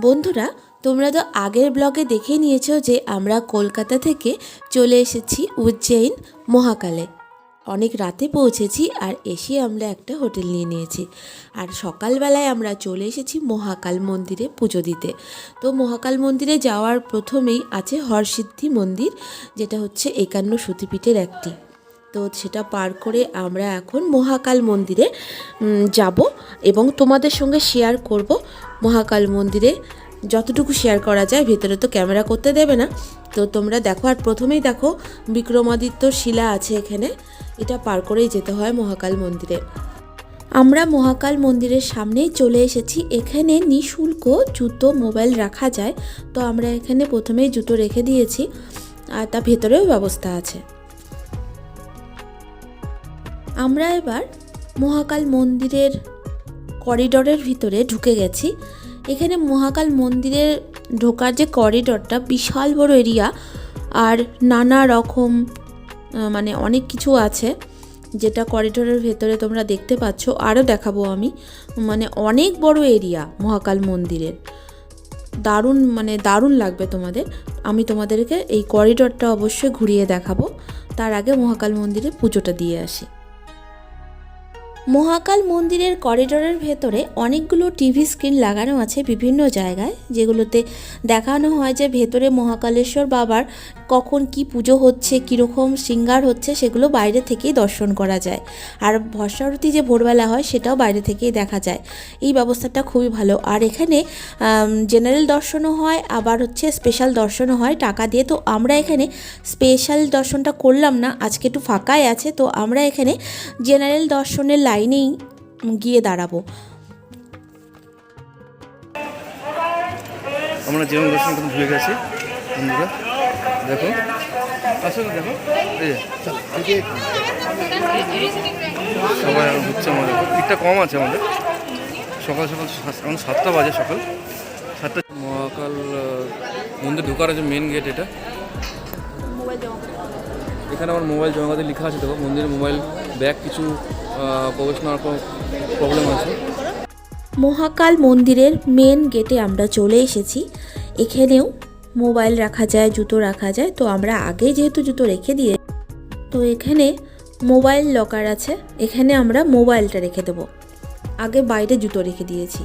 বন্ধুরা, তোমরা তো আগের ব্লগে দেখে নিয়েছো যে আমরা কলকাতা থেকে চলে এসেছি উজ্জয়িন মহাকালে। অনেক রাতে পৌঁছেছি আর এসে আমরা একটা হোটেল নিয়ে নিয়েছি। আর সকালবেলায় আমরা চলে এসেছি মহাকাল মন্দিরে পুজো দিতে। তো মহাকাল মন্দিরে যাওয়ার প্রথমেই আছে হরসিদ্ধি মন্দির, যেটা হচ্ছে একান্ন সতীপীঠের একটি। তো সেটা পার করে আমরা এখন মহাকাল মন্দিরে যাব এবং তোমাদের সঙ্গে শেয়ার করব মহাকাল মন্দিরে। যতটুকু শেয়ার করা যায়, ভেতরে তো ক্যামেরা করতে দেবে না। তো তোমরা দেখো, আর প্রথমেই দেখো, বিক্রমাদিত্য শিলা আছে এখানে। এটা পার করেই যেতে হয় মহাকাল মন্দিরে। আমরা মহাকাল মন্দিরের সামনেই চলে এসেছি। এখানে নিঃশুল্ক জুতো মোবাইল রাখা যায়। তো আমরা এখানে প্রথমেই জুতো রেখে দিয়েছি। আর তা ভেতরেও ব্যবস্থা আছে। আমরা এবার মহাকাল মন্দিরের করিডরের ভিতরে ঢুকে গেছি। এখানে মহাকাল মন্দিরের ঢোকার যে করিডরটা বিশাল বড় এরিয়া আর নানা রকম মানে অনেক কিছু আছে যেটা করিডোরের ভেতরে তোমরা দেখতে পাচ্ছ। আরও দেখাবো আমি। মানে অনেক বড় এরিয়া মহাকাল মন্দিরের। দারুণ মানে দারুণ লাগবে তোমাদের। আমি তোমাদেরকে এই করিডরটা অবশ্যই ঘুরিয়ে দেখাবো। তার আগে মহাকাল মন্দিরে পুজোটা দিয়ে আসি। মহাকাল মন্দিরের করিডোরের ভেতরে অনেকগুলো টিভি স্ক্রিন লাগানো আছে বিভিন্ন জায়গায়, যেগুলোতে দেখানো হয় যে ভেতরে মহাকালেশ্বর বাবার কখন কি পুজো হচ্ছে, কীরকম শৃঙ্গার হচ্ছে, সেগুলো বাইরে থেকেই দর্শন করা যায়। আর ভস্মারতি যে ভোরবেলা হয়, সেটাও বাইরে থেকেই দেখা যায়। এই ব্যবস্থাটা খুবই ভালো। আর এখানে জেনারেল দর্শনও হয়, আবার হচ্ছে স্পেশাল দর্শনও হয় টাকা দিয়ে। তো আমরা এখানে স্পেশাল দর্শনটা করলাম না, আজকে একটু ফাঁকাই আছে। তো আমরা এখানে জেনারেল দর্শনের লাইনেই গিয়ে দাঁড়াবো। আমরা যেমন দর্শন করতে ভুলে গেছি বন্ধুরা দেখো। আসলে দেখো। সবাই হচ্ছে আমাদের দিকটা কম আছে আমাদের। সকাল সকাল এখন সাতটা বাজে সকাল। সাতটা মহাকাল মন্দির ঢোকার আছে মেন গেট এটা। এখানে আমার মোবাইল জমাতে লেখা আছে দেখো, মন্দিরের মোবাইল ব্যাগ কিছু প্রবেশ নেওয়ার প্রবলেম আছে। মহাকাল মন্দিরের মেন গেটে আমরা চলে এসেছি। এখানেও মোবাইল রাখা যায়, জুতো রাখা যায়, তো আমরা আগে যেহেতু জুতো রেখে দিয়ে তো এখানে মোবাইল লকার আছে, এখানে আমরা মোবাইলটা রেখে দেবো। আগে বাইরে জুতো রেখে দিয়েছি।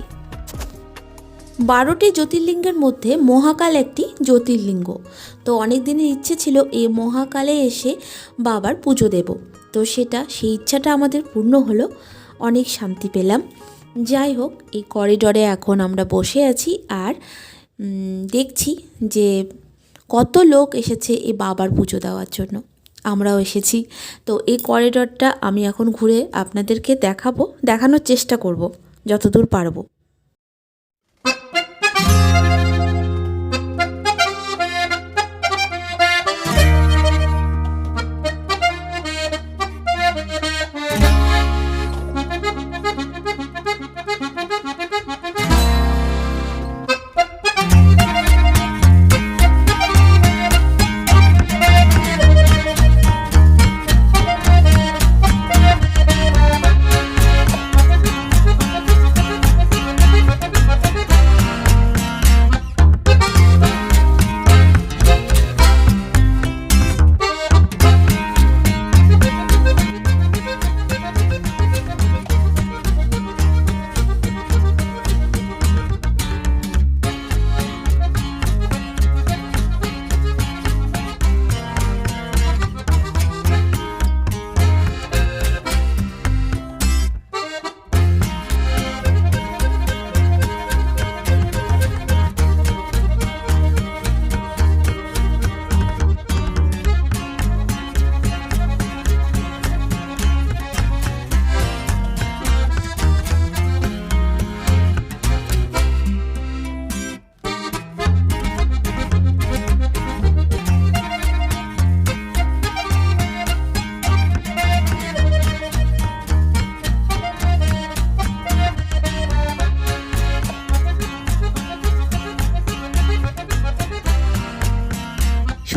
বারোটি জ্যোতির্লিঙ্গের মধ্যে মহাকাল একটি জ্যোতির্লিঙ্গ। তো অনেক দিনের ইচ্ছে ছিল এই মহাকালে এসে বাবার পুজো দেব। তো সেটা, সেই ইচ্ছাটা আমাদের পূর্ণ হলো। অনেক শান্তি পেলাম। যাই হোক, এই করিডরে এখন আমরা বসে আছি আর দেখছি যে কত লোক এসেছে এই বাবার পুজো দেওয়ার জন্য। আমরাও এসেছি। তো এই করিডরটা আমি এখন ঘুরে আপনাদেরকে দেখাবো, দেখানোর চেষ্টা করব, যতদূর পারব।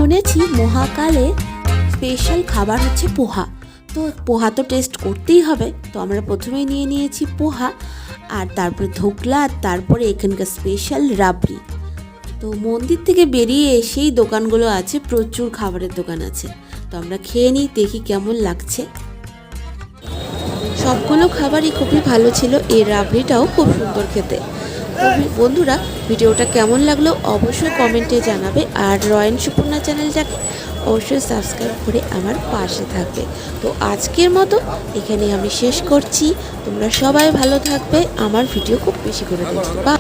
শুনেছি মহাকালে স্পেশাল খাবার হচ্ছে পোহা। তো পোহা তো টেস্ট করতেই হবে। তো আমরা প্রথমেই নিয়ে নিয়েছি পোহা, আর তারপরে ধোকলা, আর তারপরে এখানকার স্পেশাল রাবড়ি। তো মন্দির থেকে বেরিয়ে এসেই দোকানগুলো আছে, প্রচুর খাবারের দোকান আছে। তো আমরা খেয়ে নিই, দেখি কেমন লাগছে। সবগুলো খাবারই খুবই ভালো ছিল, এই রাবড়িটাও খুব সুন্দর খেতে। বন্ধুরা, ভিডিওটা কেমন লাগল অবশ্যই কমেন্টে জানাবে আর রয়্যান সুপর্ণা চ্যানেলটাকে অবশ্যই সাবস্ক্রাইব করে আমার পাশে থাকবে। তো আজকের মতো এখানে আমি শেষ করছি। তোমরা সবাই ভালো থাকবে। আমার ভিডিও খুব বেশি করে দেখবে। বা